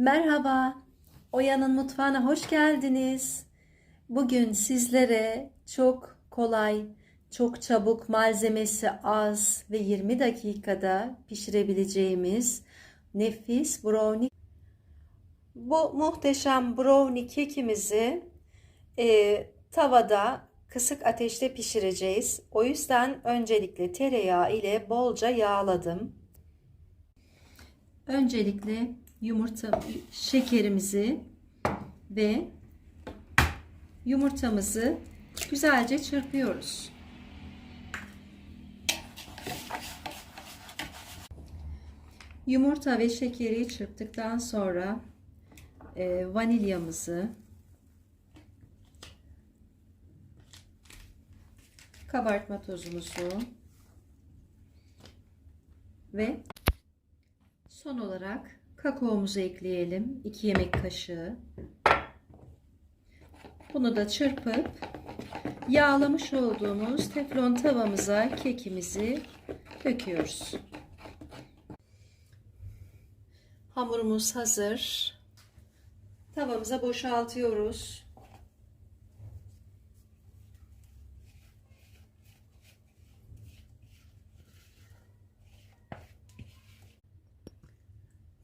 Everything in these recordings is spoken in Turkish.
Merhaba, Oya'nın mutfağına hoş geldiniz. Bugün sizlere çok kolay, çok çabuk malzemesi az ve 20 dakikada pişirebileceğimiz nefis brownie. Bu muhteşem brownie kekimizi e, tavada kısık ateşte pişireceğiz. O yüzden öncelikle tereyağı ile bolca yağladım. Öncelikle yumurta şekerimizi ve yumurtamızı güzelce çırpıyoruz. Yumurta ve şekeri çırptıktan sonra e, vanilyamızı kabartma tozumuzu ve son olarak kakaomuzu ekleyelim. 2 yemek kaşığı. Bunu da çırpıp yağlamış olduğumuz teflon tavamıza kekimizi döküyoruz. Hamurumuz hazır. Tavamıza boşaltıyoruz.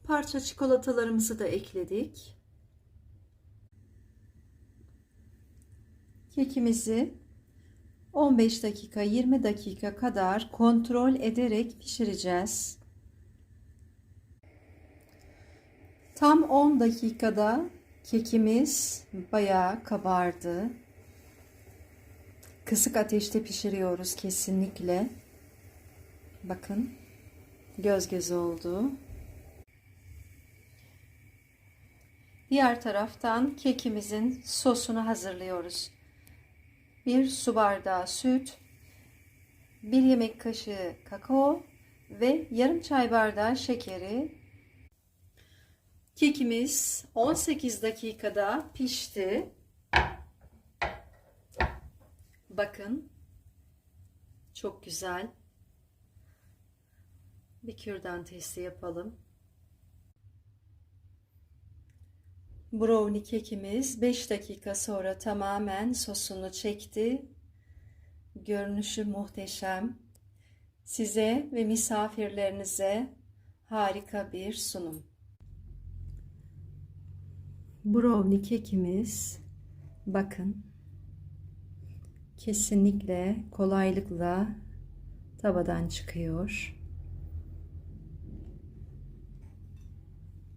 Parça çikolatalarımızı da ekledik. Kekimizi 15 dakika 20 dakika kadar kontrol ederek pişireceğiz. Tam 10 dakikada kekimiz bayağı kabardı. Kısık ateşte pişiriyoruz kesinlikle. Bakın göz göz oldu. Diğer taraftan kekimizin sosunu hazırlıyoruz. Bir su bardağı süt, bir yemek kaşığı kakao ve yarım çay bardağı şekeri. Kekimiz 18 dakikada pişti. Bakın. Çok güzel. Bir kürdan testi yapalım. Brownie kekimiz 5 dakika sonra tamamen sosunu çekti. Görünüşü muhteşem. Size ve misafirlerinize harika bir sunum. Brownie kekimiz bakın kesinlikle kolaylıkla tavadan çıkıyor.